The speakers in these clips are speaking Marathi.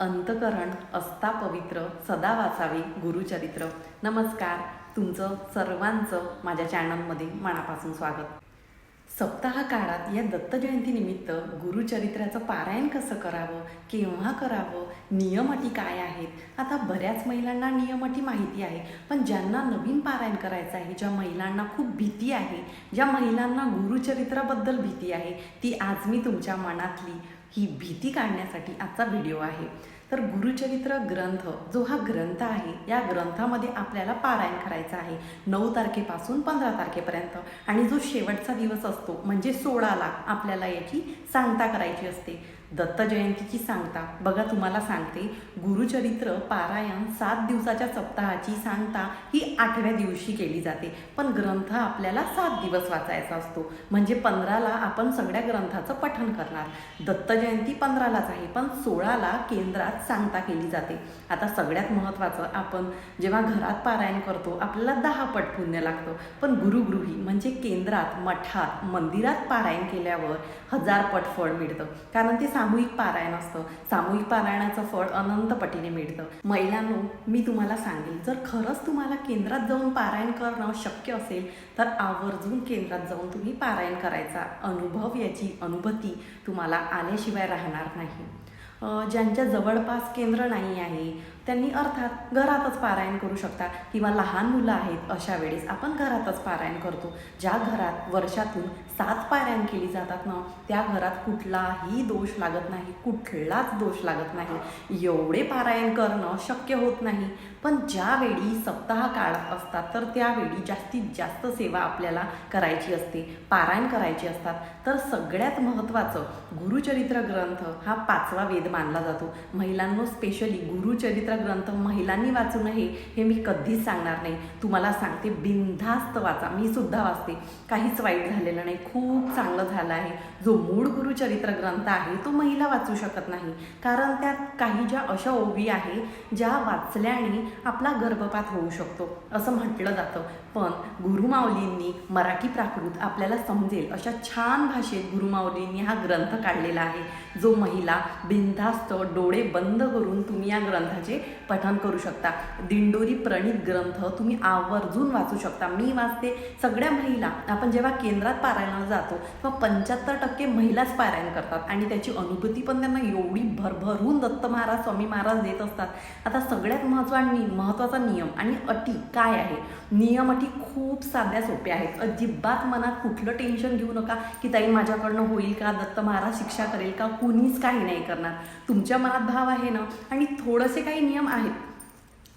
अंतकरण असता पवित्र सदा वाचावे गुरुचरित्र. नमस्कार. तुमचं सर्वांचं माझ्या चॅनलमध्ये मनापासून स्वागत. सप्ताह काळात या दत्त जयंतीनिमित्त गुरुचरित्राचं पारायण कसं करावं केव्हा करावं नियम अटी काय आहेत? आता बऱ्याच महिलांना नियम अटी माहिती आहे पण ज्यांना नवीन पारायण करायचं आहे ज्या महिलांना खूप भीती आहे ज्या महिलांना गुरुचरित्राबद्दल भीती आहे ती आज मी तुमच्या मनातली ही भीती काढण्यासाठी आजचा व्हिडिओ आहे. तर गुरुचरित्र ग्रंथ जो हा ग्रंथ आहे या ग्रंथामध्ये आपल्याला पारायण करायचं आहे. नऊ तारखेपासून पंधरा तारखेपर्यंत. आणि जो शेवटचा दिवस असतो म्हणजे सोळाला आपल्याला याची सांगता करायची असते. दत्त जयंतीची सांगता. बघा तुम्हाला सांगते. गुरुचरित्र पारायण सात दिवसाच्या सप्ताहाची सांगता ही आठव्या दिवशी केली जाते. पण ग्रंथ आपल्याला सात दिवस वाचायचा असतो. म्हणजे पंधराला आपण सगळ्या ग्रंथाचं पठण करणार. दत्त जयंती पंधरालाच आहे पण सोळाला केंद्रात सांगता केली जाते. आता सगळ्यात महत्त्वाचं आपण जेव्हा घरात पारायण करतो आपल्याला दहा पट पुण्य लागतं. पण गुरुगृही म्हणजे केंद्रात मठात मंदिरात पारायण केल्यावर हजार पट फळ मिळतं. कारण ते सामूहिक पारायण असतं. सामूहिक पारायणाचं फळ अनंत पटीने मिळतं. महिलांनो मी तुम्हाला सांगेल जर खरंच तुम्हाला केंद्रात जाऊन पारायण करणं शक्य असेल तर आवर्जून केंद्रात जाऊन तुम्ही पारायण करायचा अनुभव याची अनुभूती तुम्हाला आल्याशिवाय राहणार नाही. ज्यांच्या जवळपास केंद्र नाही आहे त्यांनी अर्थात घरातच पारायण करू शकता किंवा लहान मुलं आहेत अशा वेळेस आपण घरातच पारायण करतो. ज्या घरात वर्षातून सात पारायण केली जातात ना त्या घरात कुठलाही दोष लागत नाही कुठलाच दोष लागत नाही. एवढे पारायण करणं शक्य होत नाही. पण ज्यावेळी सप्ताह काळ असतात तर त्यावेळी जास्तीत जास्त सेवा आपल्याला करायची असते पारायण करायची असतात. तर सगळ्यात महत्त्वाचं गुरुचरित्र ग्रंथ हा पाचवा वेद मानला जातो. महिलांनो स्पेशली गुरुचरित्र ग्रंथ महिलांनी वाचू नये हे मी कधीच सांगणार नाही. तुम्हाला सांगते बिनधास्त वाचा. मी सुद्धा वाचते. काहीच वाईट झालेलं नाही. खूप चांगलं झालं आहे. जो मूळ गुरुचरित्र ग्रंथ आहे तो महिला वाचू शकत नाही. कारण त्यात काही ज्या अशा ओवी आहे ज्या वाचल्याने आपला गर्भपात होऊ शकतो. असं म्हटलं जातं. पण गुरुमाऊलींनी मराठी प्राकृत आपल्याला समजेल अशा छान भाषेत गुरुमाऊलींनी हा ग्रंथ काढलेला आहे. जो महिला बिनधास्त डोळे बंद करून तुम्ही या ग्रंथाचे पठण करू शकता. दिंडोरी प्रणित ग्रंथ तुम्ही आवर्जून वाचू शकता. मी वाचते सगळ्या महिला. आपण जेव्हा केंद्रात पारायणाला जातो तेव्हा पंच्याहत्तर टक्के महिलाच पारायण करतात आणि त्याची अनुभूती पण त्यांना एवढी भरभरून दत्त महाराज स्वामी महाराज देत असतात. आता सगळ्यात महत्वा महत्त्वाचा नियम आणि अटी काय आहे? नियम ती खूप साध्या सोप्या आहेत. अजिबात मनात कुठलं टेन्शन घेऊ नका की ताई माझ्याकडनं होईल का? दत्त महाराज शिक्षा करेल का? कुणीच काही नाही करणार. तुमच्या मनात भाव आहे ना? आणि थोडेसे काही नियम आहेत.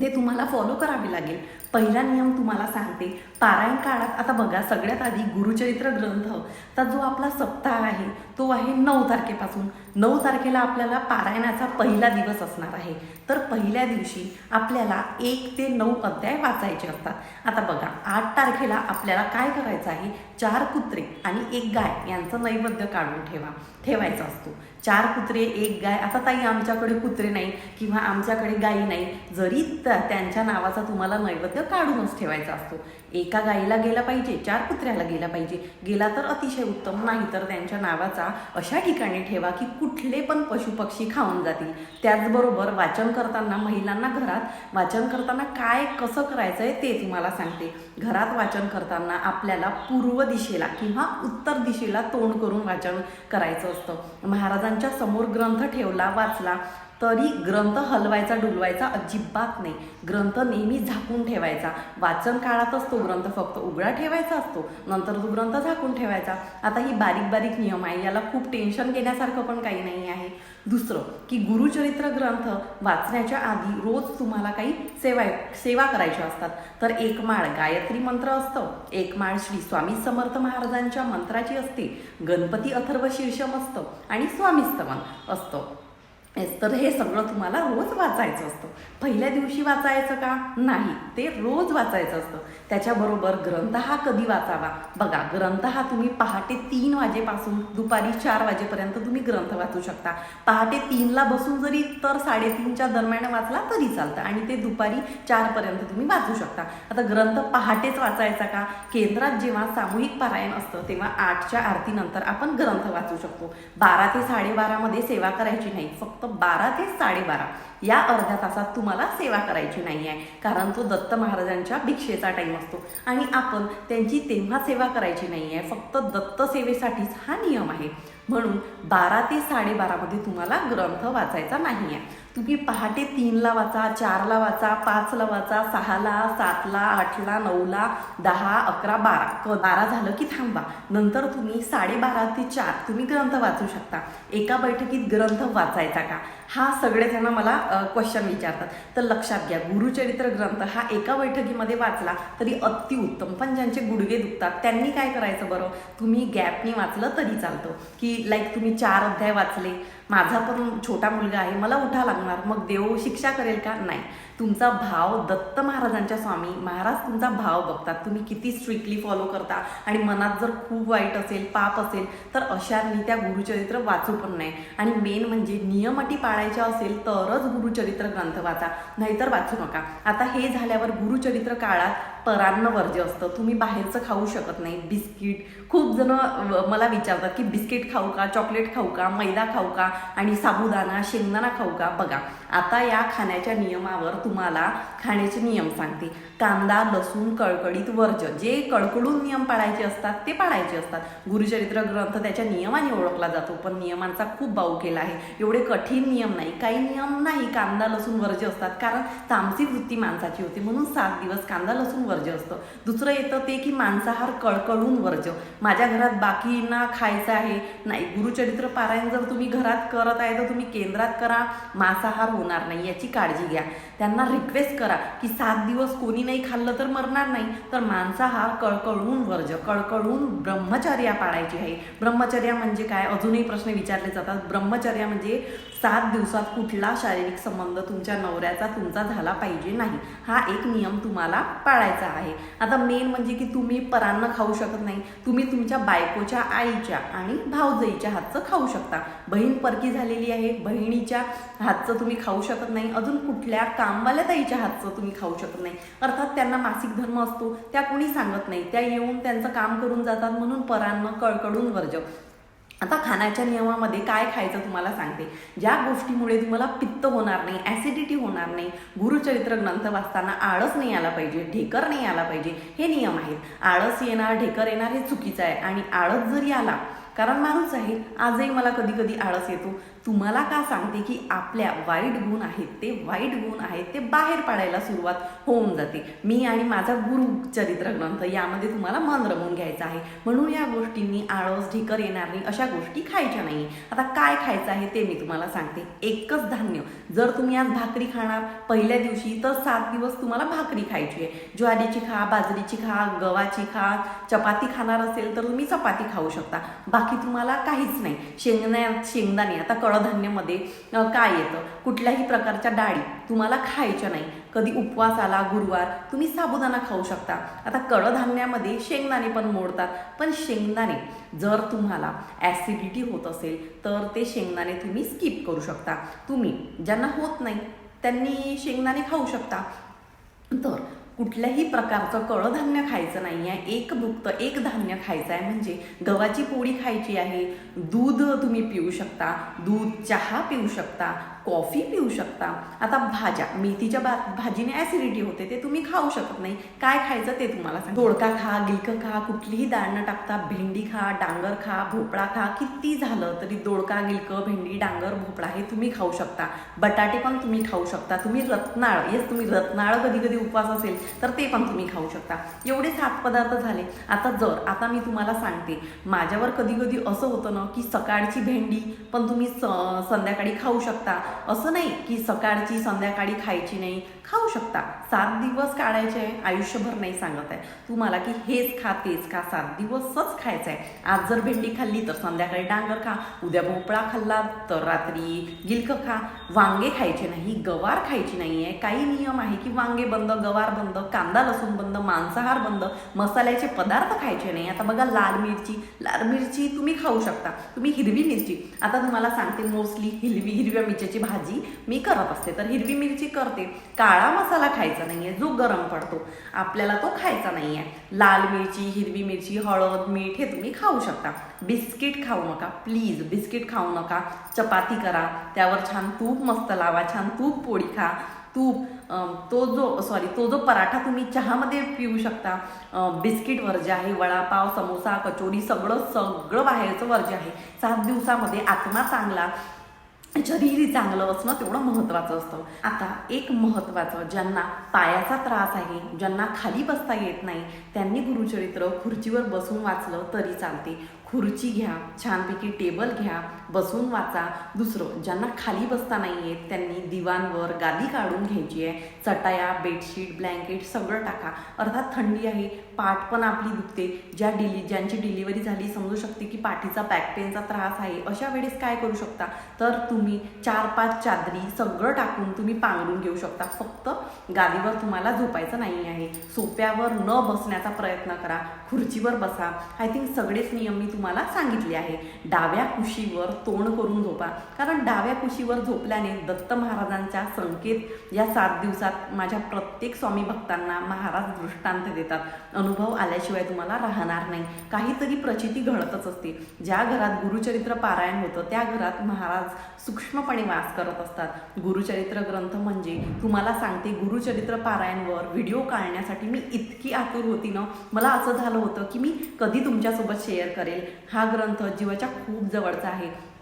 ते तुम्हाला फॉलो करावे लागेल. पहिला नियम तुम्हाला सांगते. पारायण काळात आता बघा सगळ्यात आधी गुरुचरित्र ग्रंथ तर जो आपला सप्ताह आहे तो आहे नऊ तारखेपासून. नऊ तारखेला आपल्याला पारायणाचा पहिला दिवस असणार आहे. तर पहिल्या दिवशी आपल्याला एक ते नऊ अध्याय वाचायचे असतात. आता बघा आठ तारखेला आपल्याला काय करायचं आहे? चार कुत्रे आणि एक गाय यांचं नैवेद्य काढून ठेवा ठेवायचा असतो. चार कुत्रे एक गाय. आता ताई आमच्याकडे कुत्रे नाही किंवा आमच्याकडे गायी नाही. जरी त्यांच्या नावाचा तुम्हाला नैवेद्य काढूनच ठेवायचा असतो. एका गाईला गेला पाहिजे चार कुत्र्याला गेला पाहिजे गेला तर अतिशय उत्तम नाही तर त्यांच्या नावाचा अशा ठिकाणी ठेवा की कुठले पण पशुपक्षी खाऊन जातील. त्याचबरोबर वाचन करताना महिलांना घरात वाचन करताना काय कसं करायचं आहे ते तुम्हाला सांगते. घरात वाचन करताना आपल्याला पूर्व दिशेला किंवा उत्तर दिशेला तोंड करून वाचन करायचं असतं. महाराजांच्या समोर ग्रंथ ठेवला वाचला तरी ग्रंथ हलवायचा डुलवायचा अजिबात नाही. ग्रंथ नेहमी झाकून ठेवायचा. वाचन काळातच तो ग्रंथ फक्त उघडा ठेवायचा असतो. नंतर तो ग्रंथ झाकून ठेवायचा. आता ही बारीक बारीक नियम आहे. याला खूप टेन्शन घेण्यासारखं पण काही नाही आहे. दुसरं की गुरुचरित्र ग्रंथ वाचण्याच्या आधी रोज तुम्हाला काही सेवा सेवा करायच्या असतात. तर एक माळ गायत्री मंत्र असतं. एक माळ श्री स्वामी समर्थ महाराजांच्या मंत्राची असते. गणपती अथर्व शीर्षम असतं. आणि स्वामीस्तवन असतं. तर हे सगळं तुम्हाला रोज वाचायचं असतं. पहिल्या दिवशी वाचायचं का? नाही ते रोज वाचायचं असतं. त्याच्याबरोबर ग्रंथ हा कधी वाचावा? बघा ग्रंथ हा तुम्ही पहाटे तीन वाजेपासून दुपारी चार वाजेपर्यंत तुम्ही ग्रंथ वाचू शकता. पहाटे तीनला बसून जरी तर साडेतीनच्या दरम्यान वाचला तरी चालतं आणि ते दुपारी चारपर्यंत तुम्ही वाचू शकता. आता ग्रंथ पहाटेच वाचायचा का? केंद्रात जेव्हा सामूहिक पारायण असतं तेव्हा आठच्या आरतीनंतर आपण ग्रंथ वाचू शकतो. बारा ते साडेबारामध्ये सेवा करायची नाही फक्त फक्त बारा ते साडेबारा. या अर्ध्या तासात तुम्हाला सेवा करायची नाही आहे कारण तो दत्त महाराजांच्या भिक्षेचा टाईम असतो. आणि आपण त्यांची तेव्हा सेवा करायची नाही आहे फक्त दत्त सेवेसाठीच हा नियम आहे. म्हणून बारा ते साडेबारामध्ये तुम्हाला ग्रंथ वाचायचा नाही आहे तुम्ही पहाटे तीनला वाचा चारला वाचा पाचला वाचा सहाला सातला आठला नऊला दहा अकरा बारा. क बारा झालं की थांबा. नंतर तुम्ही साडेबारा ते चार तुम्ही ग्रंथ वाचू शकता. एका बैठकीत ग्रंथ वाचायचा का? हा सगळेजण मला क्वेश्चन विचारतात. तर लक्षात घ्या गुरुचरित्र ग्रंथ हा एका बैठकीमध्ये वाचला तरी अतिउत्तम पण ज्यांचे गुडघे दुखतात त्यांनी काय करायचं बरं? तुम्ही गॅपनी वाचलं तरी चालतं. की लाईक तुम्ही चार अध्याय वाचले. माझा पण छोटा मुलगा आहे मला उठा लागणार मग देव शिक्षा करेल का? नाही. तुमचा भाव दत्त महाराजांच्या स्वामी महाराज तुमचा भाव बघतात. तुम्ही किती स्ट्रिक्टली फॉलो करता आणि मनात जर खूप वाईट असेल पाप असेल तर अशांनी त्या गुरुचरित्र वाचू पण नाही. आणि मेन म्हणजे नियम अटी पाळायच्या असेल तरच गुरुचरित्र ग्रंथ वाचा. नाहीतर वाचू नका. आता हे झाल्यावर गुरुचरित्र काळात परान्न वर्ज्य असतं. तुम्ही बाहेरचं खाऊ शकत नाही. बिस्किट खूप जण मला विचारतात की बिस्किट खाऊ का चॉकलेट खाऊ का मैदा खाऊ का? आणि साबुदाणा शेंगदाणा खाऊ का? बघा. आता या खाण्याच्या नियमावर तुम्हाला खाण्याचे नियम सांगते. कांदा लसूण कळकळीत वर्ज जे कळकळून नियम पाळायचे असतात ते पाळायचे असतात. गुरुचरित्र ग्रंथ त्याच्या नियमाने ओळखला जातो पण नियमांचा खूप बाऊ केला आहे. एवढे कठीण नियम नाही काही नियम नाही कांदा लसूण वर्ज असतात कारण तामसी वृत्ती माणसाची होती म्हणून सात दिवस कांदा लसूण वर्ज असतं. दुसरं येतं ते की मांसाहार कळकळून वर्ज माझ्या घरात बाकींना खायचं आहे. नाही गुरुचरित्र पारायण जर तुम्ही घरात करत आहे तर तुम्ही केंद्रात करा. मांसाहार होणार नाही याची काळजी घ्या. त्यांना रिक्वेस्ट करा की सात दिवस कोणी नाही खाल्लं तर मरणार नाही. तर मांसाहार कळकळून वर्ज कळकळून ब्रह्मचर्या पाळायची आहे. ब्रह्मचर्या म्हणजे काय? अजूनही प्रश्न विचारले जातात. ब्रह्मचर्या म्हणजे सात दिवसात कुठला शारीरिक संबंध तुमच्या नवऱ्याचा तुमचा झाला पाहिजे नाही हा एक नियम तुम्हाला पाळायचा आहे. आता मेन म्हणजे की तुम्ही परान्न खाऊ शकत नाही तुम्ही तुमच्या बायकोच्या आईच्या आणि भावजईच्या हातचं खाऊ शकता. बहीण परकी झालेली आहे बहिणीच्या हातचं तुम्ही खाऊ शकत नाही अजून कुठल्या कामवाल्या ताईच्या हातचं तुम्ही खाऊ शकत नाही. अर्थात त्यांना मासिक धर्म असतो त्या कोणी सांगत नाही. त्या येऊन त्यांचं काम करून जातात म्हणून परान्न कळकडून वर्ज आता खाण्याच्या नियमामध्ये काय खायचं तुम्हाला सांगते. ज्या गोष्टीमुळे तुम्हाला पित्त होणार नाही ॲसिडिटी होणार नाही गुरुचरित्र ग्रंथ वाचताना आळस नाही आला पाहिजे ढेकर नाही आला पाहिजे हे नियम आहेत. आळस येणार ढेकर येणार हे चुकीचं आहे. आणि आळस जरी आला कारण माणूस आहे आजही मला कधी कधी आळस येतो. तुम्हाला का सांगते की आपल्या वाईट गुण आहेत ते वाईट गुण आहेत ते बाहेर पाडायला सुरुवात होऊन जाते. मी आणि माझा गुरु चरित्र ग्रंथ यामध्ये तुम्हाला मन रमवून घ्यायचं आहे. म्हणून या गोष्टींनी आळस ढिकर येणार नाही अशा गोष्टी खायच्या नाही. आता काय खायचं आहे ते मी तुम्हाला सांगते. एकच धान्य. जर तुम्ही आज भाकरी खाणार पहिल्या दिवशी तर सात दिवस तुम्हाला भाकरी खायची आहे. ज्वारीची खा बाजरीची खा गव्हाची खा चपाती खाणार असेल तर तुम्ही चपाती खाऊ शकता. बाकी तुम्हाला काहीच नाही. शेंगण्या शेंगदाणे. आता कडधान्यामध्ये काय येतं? कुठल्याही प्रकारच्या डाळी तुम्हाला खायच्या नाही. कधी उपवास आला गुरुवार तुम्ही साबुदाणा खाऊ शकता. आता कडधान्यामध्ये शेंगदाणे पण मोडतात. पण शेंगदाणे जर तुम्हाला ॲसिडिटी होत असेल तर ते शेंगदाणे तुम्ही स्किप करू शकता. तुम्ही ज्यांना होत नाही त्यांनी शेंगदाणे खाऊ शकता. तर कुठल्याही प्रकारचं कडधान्य खायचं नाही आहे एक भुक्त एक धान्य खायचं आहे म्हणजे गव्हाची पोळी खायची आहे. दूध तुम्ही पिऊ शकता. दूध चहा पिऊ शकता. कॉफी पिऊ शकता. आता भाज्या मेथीच्या भा भाजीने ॲसिडिटी होते ते तुम्ही खाऊ शकत नाही. काय खायचं ते तुम्हाला सांग दोडका खा गिलकं खा कुठलीही डाळ न टाकता भेंडी खा डांगर खा भोपळा खा किती झालं तरी दोडका गिलकं भेंडी डांगर भोपळा हे तुम्ही खाऊ शकता. बटाटे पण तुम्ही खाऊ शकता. तुम्ही रत्नाळ येस तुम्ही रत्नाळ कधी कधी उपवास असेल तर ते पण तुम्ही खाऊ शकता. एवढे सात पदार्थ झाले. आता जर आता मी तुम्हाला सांगते. माझ्यावर कधी कधी असं होतं ना की सकाळची भेंडी पण तुम्ही स संध्याकाळी खाऊ शकता. असं नाही की सकाळची संध्याकाळी खायची नाही. खाऊ शकता. सात दिवस काढायचे आयुष्यभर नाही सांगत आहे. तुम्हाला की हेच खा तेच खा सात दिवसच खायचं आहे. आज जर भेंडी खाल्ली तर संध्याकाळी डांगर खा उद्या भोपळा खाल्ला तर रात्री गिलकं खा. वांगे खायचे नाही गवार खायची नाही आहे. काही नियम आहे की वांगे बंद गवार बंद कांदा लसूण बंद मांसाहार बंद मसाल्याचे पदार्थ खायचे नाही. आता बघा लाल मिरची. लाल मिरची तुम्ही खाऊ शकता. तुम्ही हिरवी मिरची. आता तुम्हाला सांगते मोस्टली हिरवी हिरव्या मिरच्याची भाजी मी करत असते. तर हिरवी मिरची करते. काळा मसाला खायचा नाहीये जो गरम पडतो. आपल्याला तो खायचा नाहीये. लाल मिरची हिरवी मिरची हळद मीठ हे तुम्ही खाऊ शकता. बिस्किट खाऊ नका. प्लीज बिस्किट खाऊ नका. चपाती करा. त्यावर छान तूप मस्त लावा. छान तूप पोळी खा. तूप तो जो सॉरी तो जो पराठा तुम्ही चहामध्ये पिऊ शकता बिस्किटवर बिस्किट आहे वडापाव समोसा कचोरी सगळं सगळं बाहेरचं वर्ज्य आहे. सात दिवसामध्ये आत्मा चांगला शरीरही चांगलं असणं तेवढं महत्त्वाचं असतं. आता एक महत्त्वाचं ज्यांना पायाचा त्रास आहे ज्यांना खाली बसता येत नाही त्यांनी गुरुचरित्र खुर्चीवर बसून वाचलं तरी चालते. खुर्ची घ्या छानपैकी टेबल घ्या बसून वाचा. दुसरं ज्यांना खाली बसता नाही येत त्यांनी दिवाणवर गादी काढून घ्यायची आहे. चटाया बेडशीट ब्लँकेट सगळं टाका. अर्थात थंडी आहे पाठ पण आपली दुखते. ज्या डिली ज्यांची डिलिव्हरी झाली समजू शकते की पाठीचा बॅक पेनचा त्रास आहे. अशा वेळेस काय करू शकता? तर तुम्ही चार पाच चादरी सगळं टाकून तुम्ही पांघरून घेऊ शकता. फक्त गादीवर तुम्हाला झोपायचं नाही आहे. सोप्यावर न बसण्याचा प्रयत्न करा. खुर्चीवर बसा. आय थिंक सगळेच नियम मी तुम्हाला सांगितले आहे. डाव्या कुशीवर तोंड करून झोपा. कारण डाव्या कुशीवर झोपल्याने दत्त महाराजांच्या संकेत या सात दिवसात माझ्या प्रत्येक स्वामी भक्तांना महाराज दृष्टांत देतात. अनुभव आल्याशिवाय तुम्हाला राहणार नाही. काहीतरी प्रचिती घडतच असते. ज्या घरात गुरुचरित्र पारायण होतं त्या घरात महाराज सूक्ष्मपणे वास करत असतात. गुरुचरित्र ग्रंथ म्हणजे तुम्हाला सांगते गुरुचरित्र पारायणवर व्हिडिओ काढण्यासाठी मी इतकी आतुर होती ना. मला असं झालं होतं की मी कधी तुमच्यासोबत शेअर करेल. हा ग्रंथ जीवाच्या खूप जवळचा आहे.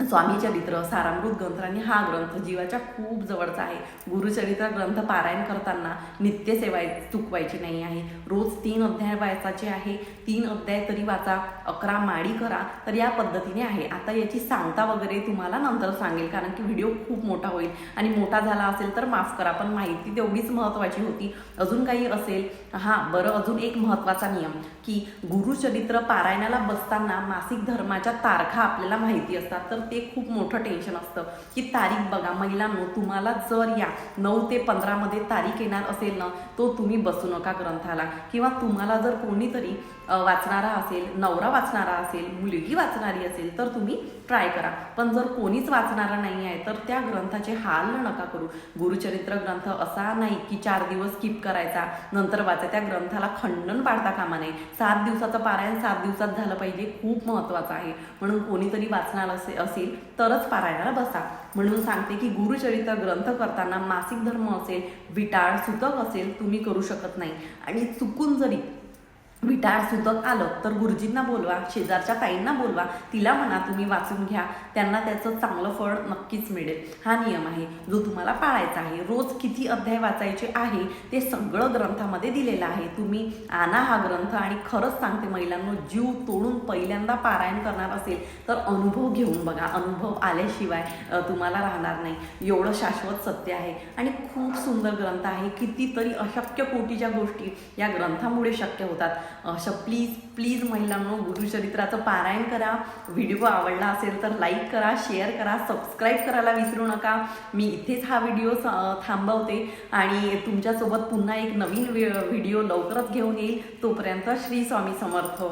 स्वामीचरित्र सारामृत ग्रंथ आणि हा ग्रंथ जीवाच्या खूप जवळचा आहे. गुरुचरित्र ग्रंथ पारायण करताना नित्यसेवा चुकवायची नाही आहे. रोज तीन अध्याय वाचायचे आहे. तीन अध्याय तरी वाचा अकरा माळी करा तर या पद्धतीने आहे. आता याची सांगता वगैरे तुम्हाला नंतर सांगेल कारण की व्हिडिओ खूप मोठा होईल. आणि मोठा झाला असेल तर माफ करा पण माहिती तेवढीच महत्त्वाची होती. अजून काही असेल? हां बरं अजून एक महत्त्वाचा नियम की गुरुचरित्र पारायणाला बसताना मासिक धर्माच्या तारखा आपल्याला माहिती असतात. तर ते खूप मोठं टेन्शन असतं. की तारीख बघा महिलांनो तुम्हाला जर या नऊ ते पंधरामध्ये तारीख येणार असेल ना तो तुम्ही बसू नका ग्रंथाला. किंवा तुम्हाला जर कोणीतरी वाचणारा असेल नवरा वाचणारा असेल मुलगी वाचणारी असेल तर तुम्ही ट्राय करा. पण जर कोणीच वाचणारा नाही आहे तर त्या ग्रंथाचे हाल नका करू. गुरुचरित्र ग्रंथ असा नाही की चार दिवस स्किप करायचा नंतर वाचा. त्या ग्रंथाला खंडन पाडता कामा नये. सात दिवसाचं पारायण सात दिवसात झालं पाहिजे खूप महत्त्वाचं आहे. म्हणून कोणीतरी वाचणार असे असेल तरच पारायणाला बसा. म्हणून सांगते की गुरुचरित्र ग्रंथ करताना मासिक धर्म असेल विटाळ सुतक असेल तुम्ही करू शकत नाही. आणि चुकून जरी विटाळ सुतक आलं तर गुरुजींना बोलवा शेजारच्या ताईंना बोलवा तिला म्हणा तुम्ही वाचून घ्या त्यांना त्याचं चांगलं फळ नक्कीच मिळेल. हा नियम आहे जो तुम्हाला पाळायचा आहे. रोज किती अध्याय वाचायचे आहे ते सगळं ग्रंथामध्ये दिलेलं आहे. तुम्ही आणा हा ग्रंथ आणि खरंच सांगते महिलांनो जीव तोडून पहिल्यांदा पारायण करणार असेल तर अनुभव घेऊन बघा. अनुभव आल्याशिवाय तुम्हाला राहणार नाही. एवढं शाश्वत सत्य आहे. आणि खूप सुंदर ग्रंथ आहे. कितीतरी अशक्य कोटीच्या गोष्टी या ग्रंथामुळे शक्य होतात. अशा प्लीज प्लीज महिलांनो गुरुचरित्राचं पारायण करा. व्हिडिओ आवडला असेल तर लाईक करा शेअर करा सबस्क्राईब करायला विसरू नका. मी इथेच हा व्हिडिओ थांबवते आणि तुमच्यासोबत पुन्हा एक नवीन व्हिडिओ लवकरच घेऊन येईल. तोपर्यंत श्री स्वामी समर्थ.